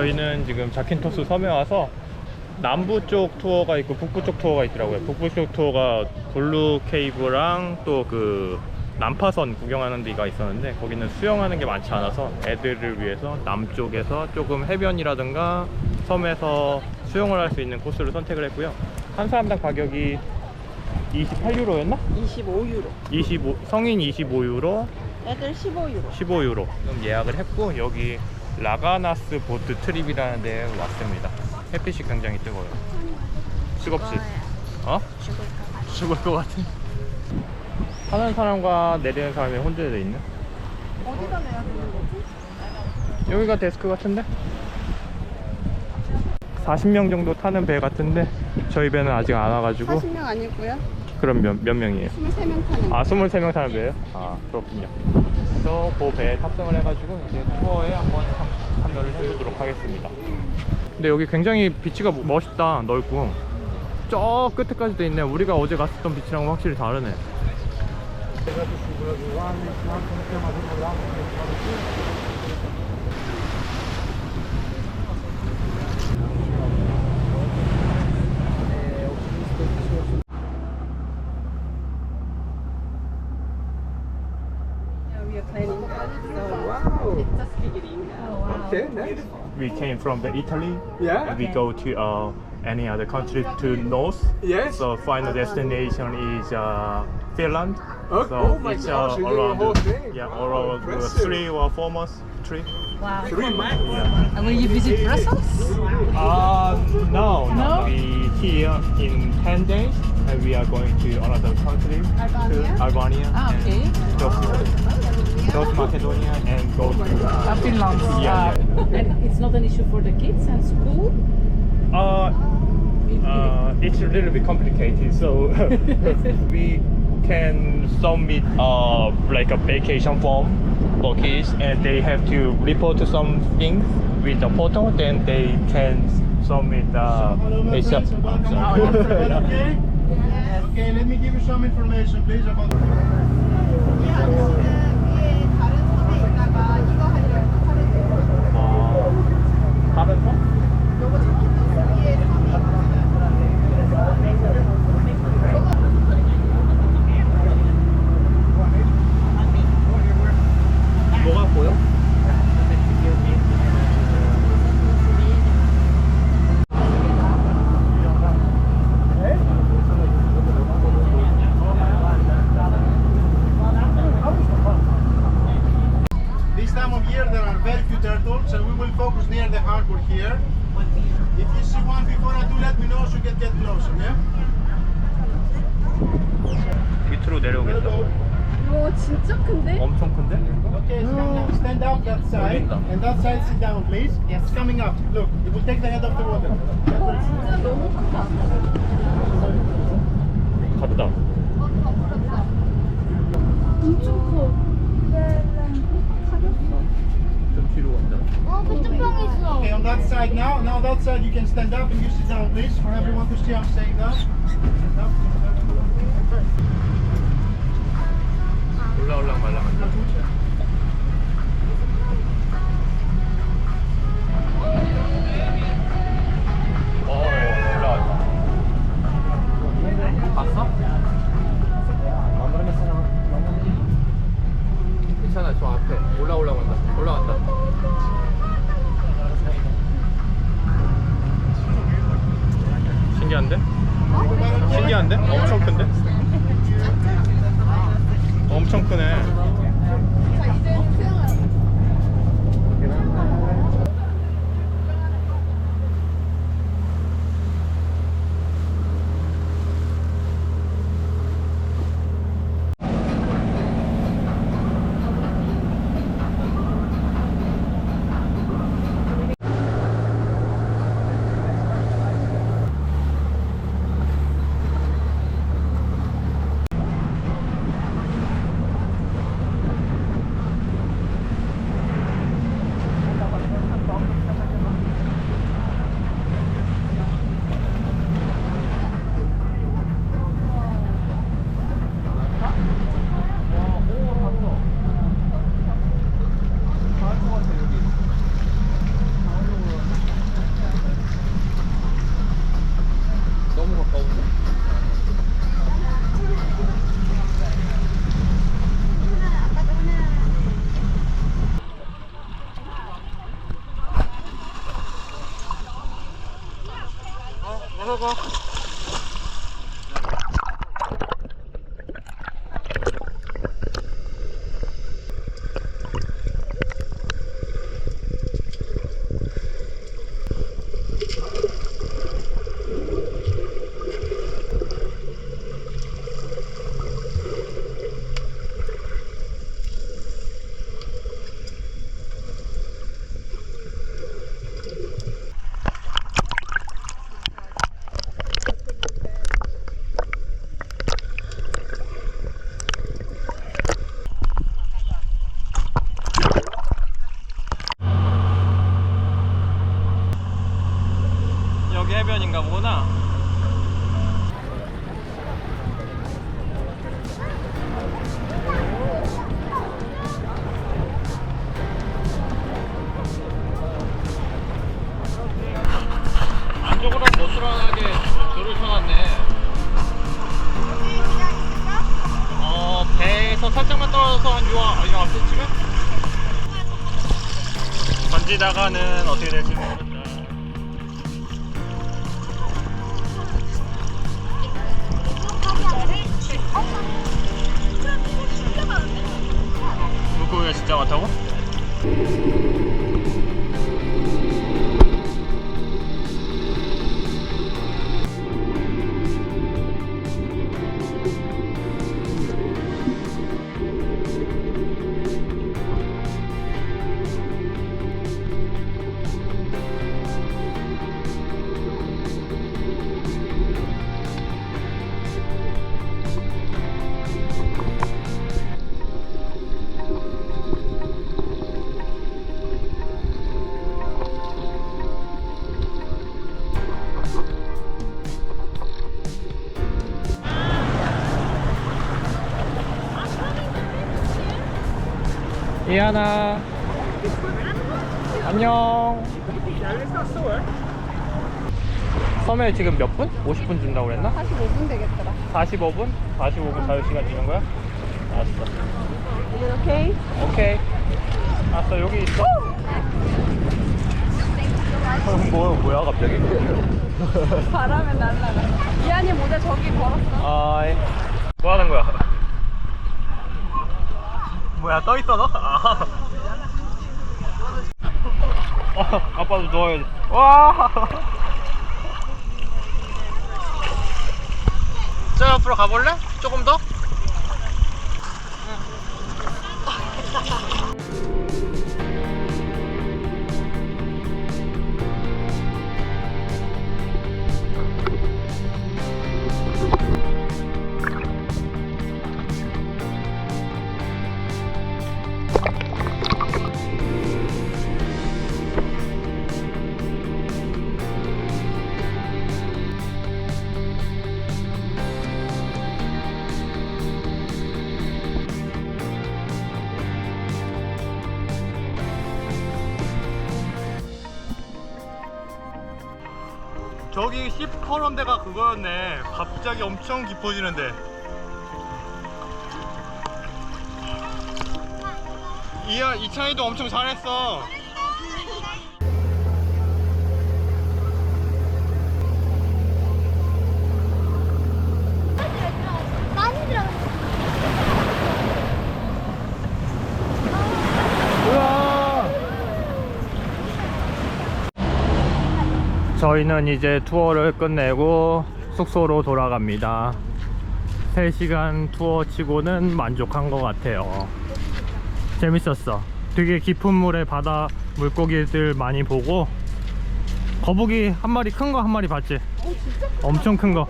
저희는 지금 자킨토스 섬에 와서 남부 쪽 투어가 있고 북부 쪽 투어가 있더라고요. 북부 쪽 투어가 블루 케이브랑 또그 난파선 구경하는 데가 있었는데 거기는 수영하는 게 많지 않아서 애들을 위해서 남쪽에서 조금 해변이라든가 섬에서 수영을 할 수 있는 코스를 선택을 했고요. 한 사람당 가격이 28유로였나? 25유로. 25 성인 25유로, 애들 15유로. 15유로 예약을 했고 여기 라가나스 보트 트립이라는 데에 왔습니다. 햇빛이 굉장히 뜨거워요. 뜨겁지? 어? 죽을 것 같아. 타는 사람과 내리는 사람이 혼재되어 있네. 어디다 내야 되는 거지? 여기가 데스크 같은데? 40명 정도 타는 배 같은데 저희 배는 아직 안 와가지고 40명 아니고요. 그럼 몇, 몇 명이에요? 23명 타는 아 23명 타는 배예요? 아 그렇군요 그래서 그 배에 탑승을 해가지고 이제 투어에 한번 참- 참여를 해보도록 하겠습니다. 근데 여기 굉장히 비치가 멋있다 넓고 저 끝에까지 돼 있네. 우리가 어제 갔었던 비치랑은 확실히 다르네 Yeah, we are planning. So, wow. It's just beginning. Okay, nice. We came from the Italy Yeah. we go to uh, any other country to north Yes. So final destination is uh, Finland. Oh, so oh my it's gosh, uh, you do the around whole thing. yeah, Oh, around uh, impressive. three or four months. Three. Three months. Yeah. And will you visit Brussels? Uh, no, no. No? We here in ten days, and we are going to another country, Albania? to Albania, Ah, okay. and go to, go to Macedonia, and go to. Uh, Finland. Yeah, Uh, and it's not an issue for the kids and school? Uh, uh, it's a little bit complicated, so we can submit uh, like a vacation form for kids, and they have to report to some things with the portal. Then they can submit uh, a sub- Okay? Okay, let me give you some information, please, about. that side, and that side sit down, please. It's coming up. Look, it will take the head of the water. 와, 진짜 너무 크다. 갔다. 엄청 커. 좀 뒤로 간다. 어, 페트병 있어. Okay, on that side now. Now that side you can stand up and you sit down, please, for everyone to see I'm saying that. Stand up. 올라올랑 말랑한다. 괜찮아, 저 앞에 올라오려고 한다. 올라간다. 신기한데? 신기한데? 엄청 큰데? 엄청 크네. 던지다가는 어떻게 될지 모른다. 물고기가 진짜 많다고? 이하나 안녕 섬에 지금 몇 분? 50분 준다고 그랬나? 45분 되겠더라. 45분? 45분 자유시간 주는 거야? 알았어 이제 오케이? 오케이 알았어 여기 있어 어, 뭐, 뭐야 갑자기 바람에 날라가. 이한이 모자 저기 걸었어. 아이 뭐 하는 거야 뭐야 떠 있어 너? 아. 어, 아빠도 누워야지 와 저 옆으로 가볼래? 조금 더? 저기 시퍼런 데가 그거였네. 갑자기 엄청 깊어지는데. 이야 이찬이도 엄청 잘했어 우와 저희는 이제 투어를 끝내고 숙소로 돌아갑니다. 3시간 투어 치고는 만족한 것 같아요. 재밌었어. 되게 깊은 물에 바다 물고기들 많이 보고 거북이 한 마리 큰 거 한 마리 봤지? 엄청 큰 거.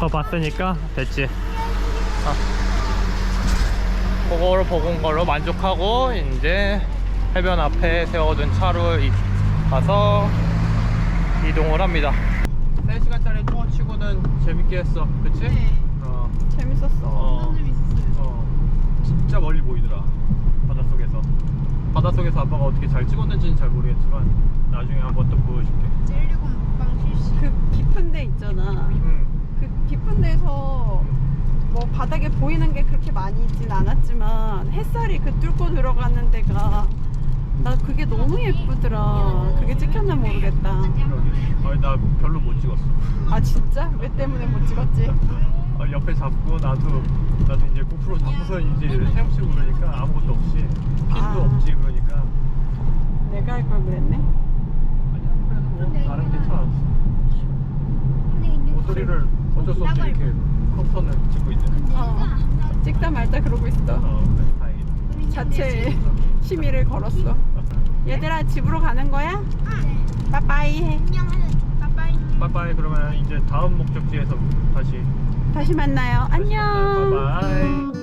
더 봤으니까 됐지. 아. 그거를 보은 걸로 만족하고 이제 해변 앞에 세워둔 차로 이- 가서 이동을 합니다. 3시간짜리 투어 치고는 재밌게 했어. 그치? 어, 재밌었어. 어, 어, 진짜 멀리 보이더라 바닷속에서. 바닷속에서 아빠가 어떻게 잘 찍었는지는 잘 모르겠지만 나중에 한번 또 보여줄게. 그 깊은 데 있잖아. 음. 그 깊은 데서 뭐 바닥에 보이는 게 그렇게 많이 있진 않았지만 햇살이 그 뚫고 들어가는 데가 나 그게 너무 예쁘더라. 그게 찍혔나 모르겠다. 아니 나 별로 못 찍었어. 아 진짜? 왜 때문에 못 찍었지? 아, 옆에 잡고 나도 나도 이제 고프로 잡고서 이제 헤엄치고 그러니까 아무것도 없이 핀도 아. 없지 그러니까 내가 할 걸 그랬네. 아니야 그래도 뭐 나름 괜찮았어. 모서리를 어쩔 수 없이 이렇게 커선을 찍고 있네. 어. 찍다 말다 그러고 있어. 어, 그래 다행이다. 자체 시미를 걸었어. 얘들아 집으로 가는 거야? 빠빠이 해. 빠빠이 그러면 이제 다음 목적지에서 다시 다시 만나요. 안녕. 빠빠이.